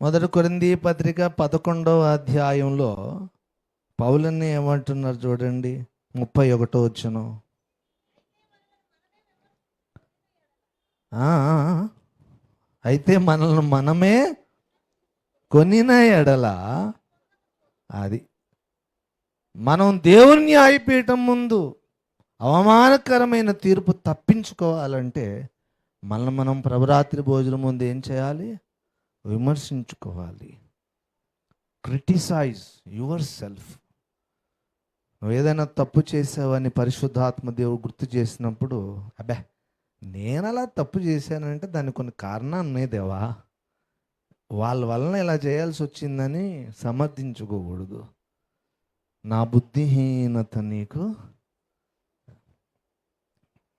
మొదటి కొరింది పత్రిక పదకొండవ అధ్యాయంలో పౌలన్ని ఏమంటున్నారు చూడండి ముప్పై ఒకటో వచ్చును అయితే మనల్ని మనమే కొనిన ఎడల అది. మనం దేవుని న్యాయపీఠం ముందు అవమానకరమైన తీర్పు తప్పించుకోవాలంటే మనల్ని మనం ప్రభరాత్రి భోజనం ముందు ఏం చేయాలి? విమర్శించుకోవాలి. క్రిటిసైజ్ యువర్ సెల్ఫ్ నువ్వు ఏదైనా తప్పు చేసావని పరిశుద్ధాత్మ దేవుడు గుర్తు చేసినప్పుడు అబ్బే నేను అలా తప్పు చేశానంటే దానికి కొన్ని కారణాలు ఉన్నాయి దేవా. వాళ్ళ వలన ఇలా చేయాల్సి వచ్చిందని సమర్థించుకోకూడదు. నా బుద్ధిహీనత నీకు.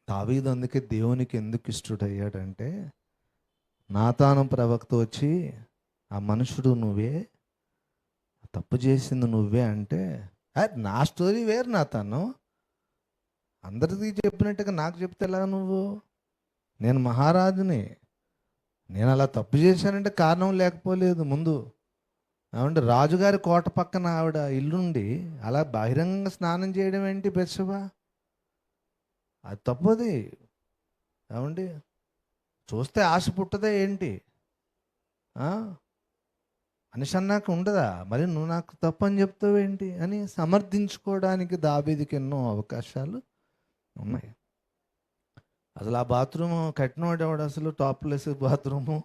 దావీదు అందుకే దేవునికి ఎందుకు ఇష్టడయ్యాడంటే నాతాను ప్రవక్త వచ్చి ఆ మనుషుడు నువ్వే? తప్పు చేసింది నువ్వే అంటే నా స్టోరీ వేరు నాతాను. అందరికీ చెప్పినట్టుగా నాకు చెప్తే ఎలా నువ్వు? నేను మహారాజుని. నేను అలా తప్పు చేశానంటే కారణం లేకపోలేదు ముందు. ఏమంటే రాజుగారి కోట పక్కన ఆవిడ ఇల్లుండి అలా బహిరంగ స్నానం చేయడం ఏంటి బెర్షబా అది తప్పది. ఏమండి చూస్తే ఆశ పుట్టదే ఏంటి? మనిషి అన్నాక ఉండదా? మరి నువ్వు నాకు తప్పు అని చెప్తావేంటి అని సమర్థించుకోవడానికి దాబీదికి ఎన్నో అవకాశాలు ఉన్నాయి. అసలు ఆ బాత్రూమ్ కట్టినవాడు అసలు టాప్లెస్ బాత్రూము?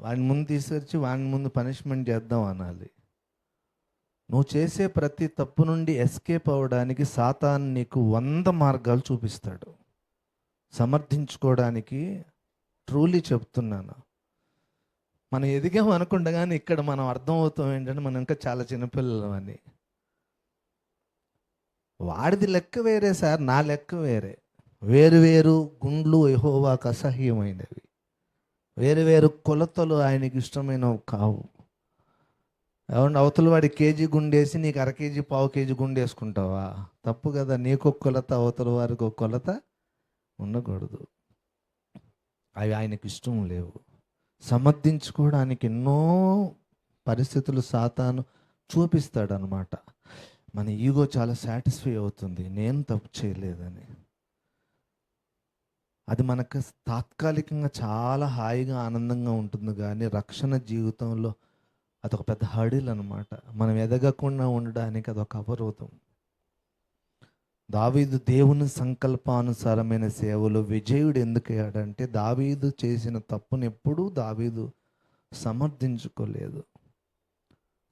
వాడిని ముందు తీసుకొచ్చి వాడిని ముందు పనిష్మెంట్ చేద్దాం అనాలి. నువ్వు చేసే ప్రతి తప్పు నుండి ఎస్కేప్ అవ్వడానికి సాతాన్ నీకు వంద మార్గాలు చూపిస్తాడు. సమర్థించుకోవడానికి ట్రూలీ చెప్తున్నాను. మనం ఎదిగాం అనుకుండగానే ఇక్కడ మనం అర్థమవుతాం ఏంటంటే మనం ఇంకా చాలా చిన్నపిల్లలం అని వాడిది లెక్క వేరే సార్ నా లెక్క వేరే. వేరు వేరు గుండ్లు యెహోవాకు అసహ్యమైనవి. వేరు వేరు కొలతలు ఆయనకి ఇష్టమైనవి కావు. ఏమంటే అవతల వాడి కేజీ గుండేసి నీకు అర కేజీ పావు కేజీ గుండేసుకుంటావా? తప్పు కదా నీకు ఒక కొలత అవతల వారికి ఒక కొలత ఉండకూడదు. అవి ఆయనకి ఇష్టం లేవు. సమర్థించుకోవడానికి ఎన్నో పరిస్థితులు సాతాను చూపిస్తాడనమాట మన ఈగో చాలా సాటిస్ఫై అవుతుంది. నేను తప్పు చేయలేదని. అది మనకు తాత్కాలికంగా చాలా హాయిగా ఆనందంగా ఉంటుంది. కానీ రక్షణ జీవితంలో అదొక పెద్ద హడిల్ అనమాట మనం ఎదగకుండా ఉండడానికి అదొక అవరోధం. దావీదు దేవుని సంకల్పానుసారమైన సేవలో విజయుడు ఎందుకు అయ్యాడంటే దావీదు చేసిన తప్పును ఎప్పుడూ దావీదు సమర్థించుకోలేదు.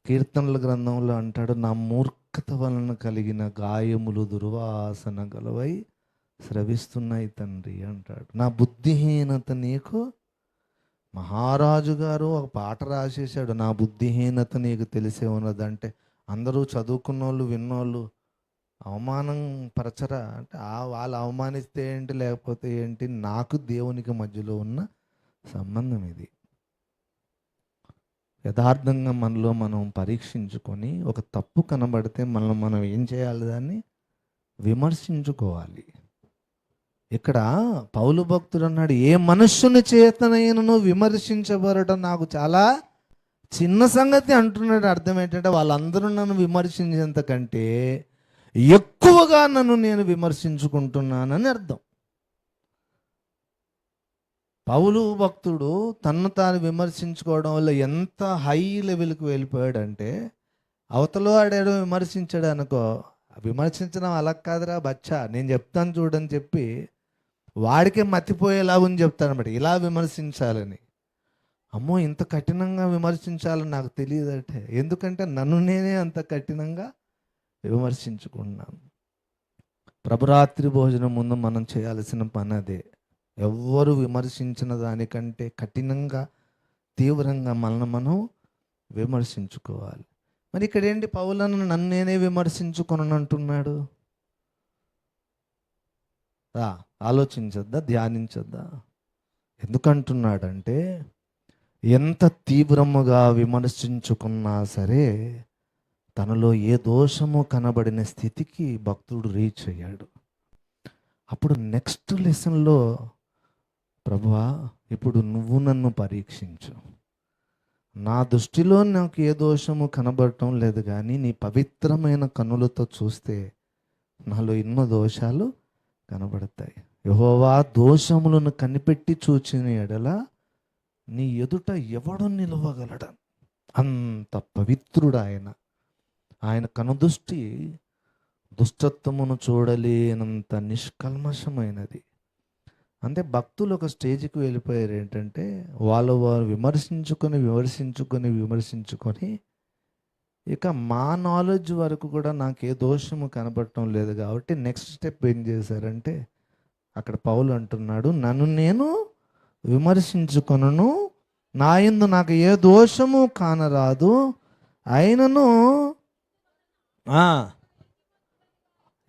కీర్తనల గ్రంథంలో అంటాడు నా మూర్ఖత వలన కలిగిన గాయములు దుర్వాసన గలవై స్రవిస్తున్నాయి తండ్రి అంటాడు. నా బుద్ధిహీనత నీకు మహారాజు గారు ఒక పాట రాసేసాడు నా బుద్ధిహీనత నీకు తెలిసే ఉన్నదంటే అందరూ చదువుకున్న వాళ్ళు విన్నోళ్ళు అవమానం పరచరా? అంటే ఆ వాళ్ళు అవమానిస్తే ఏంటి? లేకపోతే ఏంటి? నాకు దేవునికి మధ్యలో ఉన్న సంబంధం ఇది. యథార్థంగా మనలో మనం పరీక్షించుకొని ఒక తప్పు కనబడితే మనం మనం ఏం చేయాలి దాన్ని? విమర్శించుకోవాలి. ఇక్కడ పౌలు భక్తుడు అన్నాడు ఏ మనుష్యుని చేతనైనను విమర్శించబడటం నాకు చాలా చిన్న సంగతి అంటున్నాడు. అర్థం ఏంటంటే వాళ్ళందరూ నన్ను విమర్శించేంత కంటే ఎక్కువగా నన్ను నేను విమర్శించుకుంటున్నానని అర్థం. పౌలు భక్తుడు తన్ను తాను విమర్శించుకోవడం వల్ల ఎంత హై లెవెల్కి వెళ్ళిపోయాడంటే అవతలో ఆడాడు విమర్శించాడు అనుకో విమర్శించడం అలా కాదురా బచ్చా నేను చెప్తాను చూడని చెప్పి వాడికే మతిపోయేలాగని చెప్తాను అనమాట ఇలా విమర్శించాలని. అమ్మో ఇంత కఠినంగా విమర్శించాలని నాకు తెలియదంటే ఎందుకంటే నన్ను నేనే అంత కఠినంగా విమర్శించుకున్నాను ప్రభరాత్రి భోజనం ముందు మనం చేయాల్సిన పని అదే. ఎవ్వరు విమర్శించిన దానికంటే కఠినంగా తీవ్రంగా మనల్ని మనం విమర్శించుకోవాలి. మరి ఇక్కడ ఏంటి పౌలను నన్నేనే నేనే అంటున్నాడు? రా ఆలోచించద్దా ధ్యానించద్దా? ఎందుకంటున్నాడంటే ఎంత తీవ్రముగా విమర్శించుకున్నా సరే తనలో ఏ దోషము కనబడిన స్థితికి భక్తుడు రీచ్ అయ్యాడు. అప్పుడు నెక్స్ట్ లెసన్లో ప్రభువా ఇప్పుడు నువ్వు నన్ను పరీక్షించు. నా దృష్టిలో నాకు ఏ దోషము కనబడటం లేదు కానీ నీ పవిత్రమైన కన్నులతో చూస్తే నాలో ఎన్నో దోషాలు కనబడతాయి. యహోవా దోషములను కనిపెట్టి చూచిన ఎడల నీ ఎదుట ఎవడు నిలవగలడు? అంత పవిత్రుడు ఆయన. ఆయన కనుదృష్టి దుష్టత్వమును చూడలేనంత నిష్కల్మషమైనది. అంటే భక్తులు ఒక స్టేజ్కి వెళ్ళిపోయారు ఏంటంటే వాళ్ళు వారు విమర్శించుకొని విమర్శించుకొని విమర్శించుకొని ఇక మా నాలెడ్జ్ వరకు కూడా నాకు ఏ దోషము కనపడటం లేదు కాబట్టి నెక్స్ట్ స్టెప్ ఏం చేశారంటే అక్కడ పౌలు అంటున్నాడు నన్ను నేను విమర్శించుకొనను నా ఇందు నాకు ఏ దోషము కానరాదు అయినను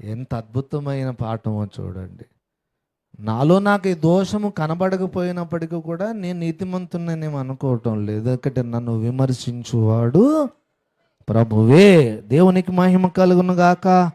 ఎంత అద్భుతమైన పాఠమో చూడండి. నాలో నాకు ఈ దోషము కనబడకపోయినప్పటికీ కూడా నేను నీతిమంతున్ననేం అనుకోవటం లేదు. ఎందుకంటే నన్ను విమర్శించువాడు ప్రభువే. దేవునికి మహిమ కలుగును గాక.